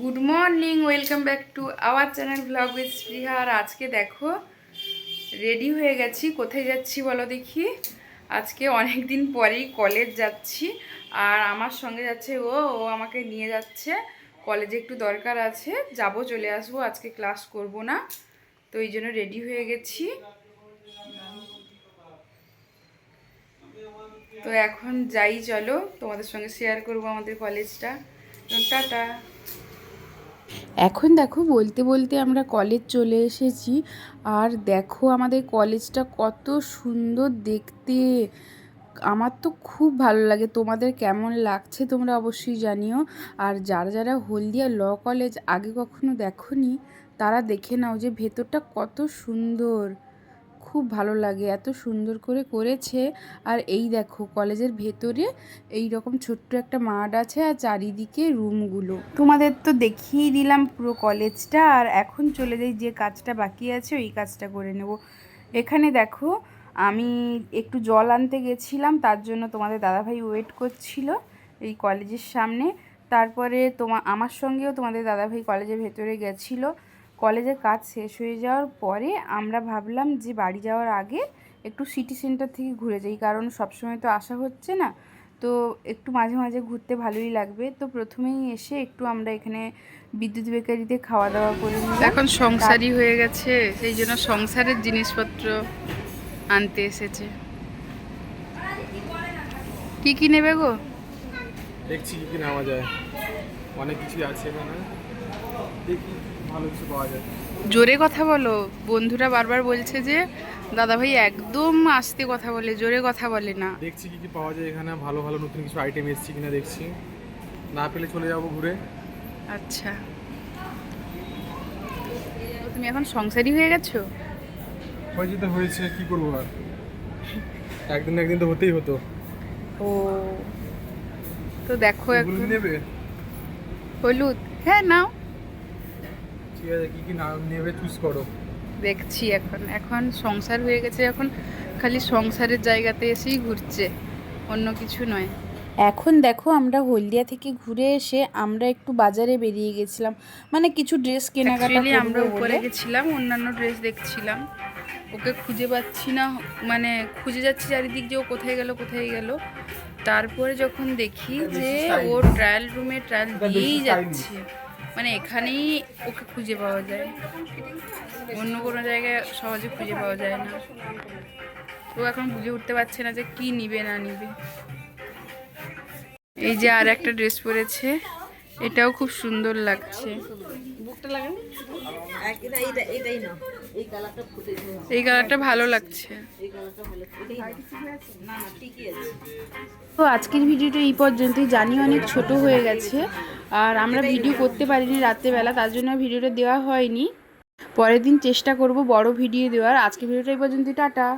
Good morning welcome back to our channel vlog with Spriha আর আজকে দেখো ready হয়ে গেছি। কোথায় যাচ্ছি বলো দেখি? আজকে অনেক দিন পরেই কলেজ যাচ্ছি। আর আমার সঙ্গে যাচ্ছে ও ও আমাকে নিয়ে যাচ্ছে। কলেজে একটু দরকার আছে, যাব, চলে আসব। আজকে ক্লাস করব না, তো এই জন্য রেডি হয়ে গেছি। তো এখন যাই, চলো। তোমাদের সঙ্গে শেয়ার করব আমাদের কলেজটা টাটা। এখন দেখো বলতে বলতে আমরা কলেজ চলে এসেছি। আর দেখো আমাদের কলেজটা কত সুন্দর দেখতে। আমার তো খুব ভালো লাগে। তোমাদের কেমন লাগছে তোমরা অবশ্যই জানিও। আর যারা যারা হলদিয়া ল কলেজ আগে কখনো দেখো তারা দেখে নাও যে ভেতরটা কত সুন্দর। খুব ভালো লাগে, এত সুন্দর করে করেছে। আর এই দেখো, কলেজের ভেতরে এই রকম ছোট্ট একটা মাঠ আছে আর চারিদিকে রুমগুলো। তোমাদের তো দেখিয়ে দিলাম পুরো কলেজটা আর এখন চলে যাই যে কাজটা বাকি আছে, ওই কাজটা করে নেব। এখানে দেখো, আমি একটু জল আনতে গেছিলাম, তার জন্য তোমাদের দাদাভাই ওয়েট করছিল এই কলেজের সামনে। তারপরে তোমা, আমার সঙ্গেও তোমাদের দাদাভাই কলেজের ভেতরে গেছিল। কলেজের কাজ শেষ হয়ে যাওয়ার পরে আমরা ভাবলাম যে বাড়ি যাওয়ার আগে একটু সিটি সেন্টার থেকে ঘুরে যাই কারণ সবসময় তো আসা হচ্ছে না। তো একটু মাঝে মাঝে ঘুরতে ভালোই লাগবে। তো প্রথমেই এসে একটু আমরা এখানে বিদ্যুৎ বেকারিতে খাওয়া দাওয়া করে এখন সংসারই হয়ে গেছে সেই জন্য সংসারের জিনিসপত্র আনতে এসেছে। কি কি নেবে গো? দেখছি কি কি নেওয়া যায়। অনেক কিছু আছে এখানে। দেখি। ভালো কিছু পাওয়া যায়। জোরে কথা বলো। বন্ধুরা বারবার বলছে যে দাদা ভাই একদম আস্তে কথা বলে জোরে কথা বলে না। দেখছি কি কি পাওয়া যায় এখানে ভালো ভালো নতুন কিছু আইটেম এসেছে কিনা দেখছি। না পেলে চলে যাব ঘুরে। আচ্ছা। তুমি এখন সংসারী হয়ে গেছো? হয়েছে তো হয়েছে কি করব আর? একদিন না একদিন তো হতেই হতো। ও। তো দেখো এখন নেবে? হলুদ। হ্যাঁ নাও। ঠিক আছে কি কি নেবে চুজ করো। দেখছি এখন এখন সংসার হয়ে গেছে এখন খালি সংসারের জায়গাতে এসেই ঘুরছে অন্য কিছু নয়। এখন দেখো আমরা হলদিয়া থেকে ঘুরে এসে আমরা একটু বাজারে বেরিয়ে গেছিলাম। মানে কিছু ড্রেস কেনাকাটা আমরা উপরে গেছিলাম অন্যান্য ড্রেস দেখছিলাম। ওকে খুঁজে পাচ্ছি না মানে খুঁজে যাচ্ছি চারিদিক যে ও কোথায় গেল কোথায় গেল। তারপরে যখন দেখি যে ও ট্রায়াল রুমে ট্রায়াল দিয়েই যাচ্ছে। মানে এখানেই ওকে খুঁজে পাওয়া যায়। অন্য কোনো জায়গায় সহজে খুঁজে পাওয়া যায় না। ও এখন বুঝে উঠতে পারছে না যে কি নিবে, না নিবে। এই যে আর একটা ড্রেস পরেছে, এটাও খুব সুন্দর লাগছে। এই কালারটা ভালো লাগছে। তো আজকের ভিডিওটা এই পর্যন্তই। জানি অনেক ছোট হয়ে গেছে আর আমরা ভিডিও করতে পারিনি রাত্রেবেলা তার জন্য ভিডিওটা দেওয়া হয়নি। পরের দিন চেষ্টা করব বড় ভিডিও দেওয়ার। আজকের ভিডিওটা এই পর্যন্তই। টাটা।